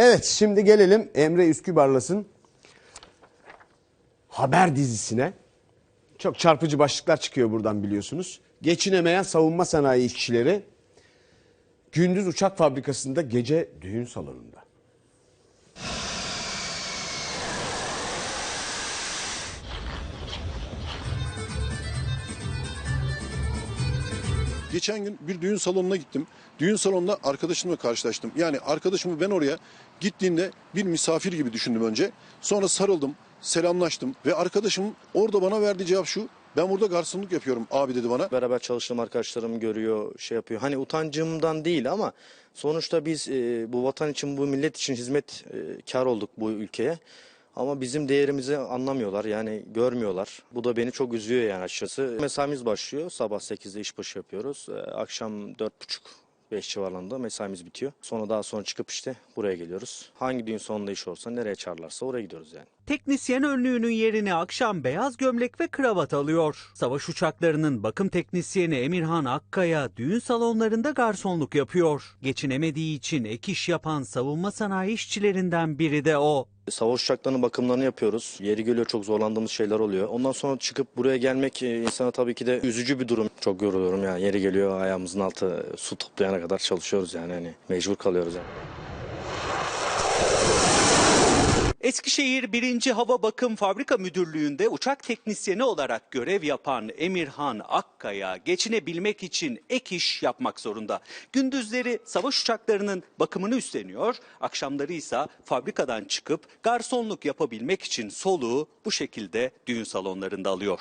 Evet şimdi gelelim Emre Üskübarlas'ın haber dizisine. Çok çarpıcı başlıklar çıkıyor buradan biliyorsunuz. Geçinemeyen savunma sanayi işçileri gündüz uçak fabrikasında gece düğün salonunda. Geçen gün bir düğün salonuna gittim. Düğün salonunda arkadaşımla karşılaştım. Yani arkadaşımı ben oraya gittiğinde bir misafir gibi düşündüm önce. Sonra sarıldım, selamlaştım ve arkadaşım orada bana verdiği cevap şu. Ben burada garsonluk yapıyorum abi dedi bana. Beraber çalıştığım arkadaşlarım görüyor, şey yapıyor. Hani utancımdan değil ama sonuçta biz e, bu vatan için, bu millet için hizmet e, kar olduk bu ülkeye. Ama bizim değerimizi anlamıyorlar yani görmüyorlar. Bu da beni çok üzüyor yani açıkçası. Mesaimiz başlıyor. Sabah 8'de işbaşı yapıyoruz. E, akşam 4.30 5 civarlarında mesaimiz bitiyor. Sonra daha sonra çıkıp işte buraya geliyoruz. Hangi düğün sonunda iş olsa nereye çağırlarsa oraya gidiyoruz yani. Teknisyen önlüğünün yerini akşam beyaz gömlek ve kravat alıyor. Savaş uçaklarının bakım teknisyeni Emirhan Akkaya düğün salonlarında garsonluk yapıyor. Geçinemediği için ek iş yapan savunma sanayi işçilerinden biri de o. Savaş uçaklarının bakımlarını yapıyoruz. Yeri geliyor çok zorlandığımız şeyler oluyor. Ondan sonra çıkıp buraya gelmek e, insana tabii ki de üzücü bir durum. Çok yoruluyorum yani. Yeri geliyor ayağımızın altı su toplayana kadar çalışıyoruz yani. Hani mecbur kalıyoruz yani. Eskişehir 1. Hava Bakım Fabrika Müdürlüğü'nde uçak teknisyeni olarak görev yapan Emirhan Akkaya geçinebilmek için ek iş yapmak zorunda. Gündüzleri savaş uçaklarının bakımını üstleniyor, akşamları ise fabrikadan çıkıp garsonluk yapabilmek için soluğu bu şekilde düğün salonlarında alıyor.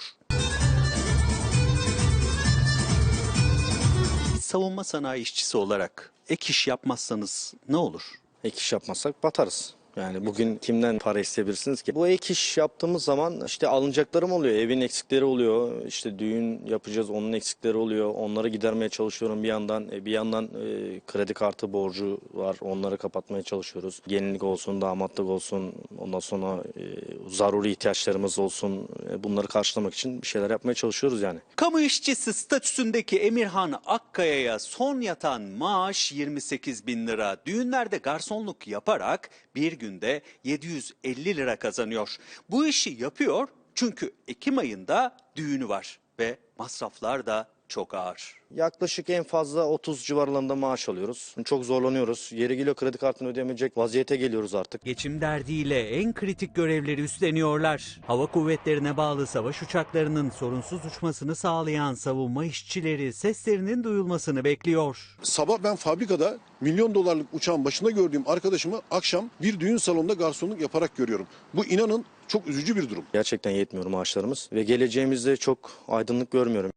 Savunma sanayi işçisi olarak ek iş yapmazsanız ne olur? Ek iş yapmazsak batarız. Yani bugün kimden para isteyebilirsiniz ki? Bu ek iş yaptığımız zaman işte alınacaklarım oluyor. Evin eksikleri oluyor. İşte düğün yapacağız onun eksikleri oluyor. Onları gidermeye çalışıyorum bir yandan. E, Bir yandan e, kredi kartı borcu var. Onları kapatmaya çalışıyoruz. Gelinlik olsun, damatlık olsun. Ondan sonra e, zaruri ihtiyaçlarımız olsun. Bunları karşılamak için bir şeyler yapmaya çalışıyoruz yani. Kamu işçisi statüsündeki Emirhan Akkaya'ya son yatan maaş 28 bin lira. Düğünlerde garsonluk yaparak bir günde 750 lira kazanıyor. Bu işi yapıyor çünkü Ekim ayında düğünü var ve masraflar da çok ağır. Yaklaşık en fazla 30 civarlarında maaş alıyoruz. Çok zorlanıyoruz. Yeri geliyor kredi kartını ödeyemeyecek vaziyete geliyoruz artık. Geçim derdiyle en kritik görevleri üstleniyorlar. Hava kuvvetlerine bağlı savaş uçaklarının sorunsuz uçmasını sağlayan savunma işçileri seslerinin duyulmasını bekliyor. Sabah ben fabrikada milyon dolarlık uçağın başında gördüğüm arkadaşımı akşam bir düğün salonunda garsonluk yaparak görüyorum. Bu inanın çok üzücü bir durum. Gerçekten yetmiyor maaşlarımız ve geleceğimizde çok aydınlık görmüyorum.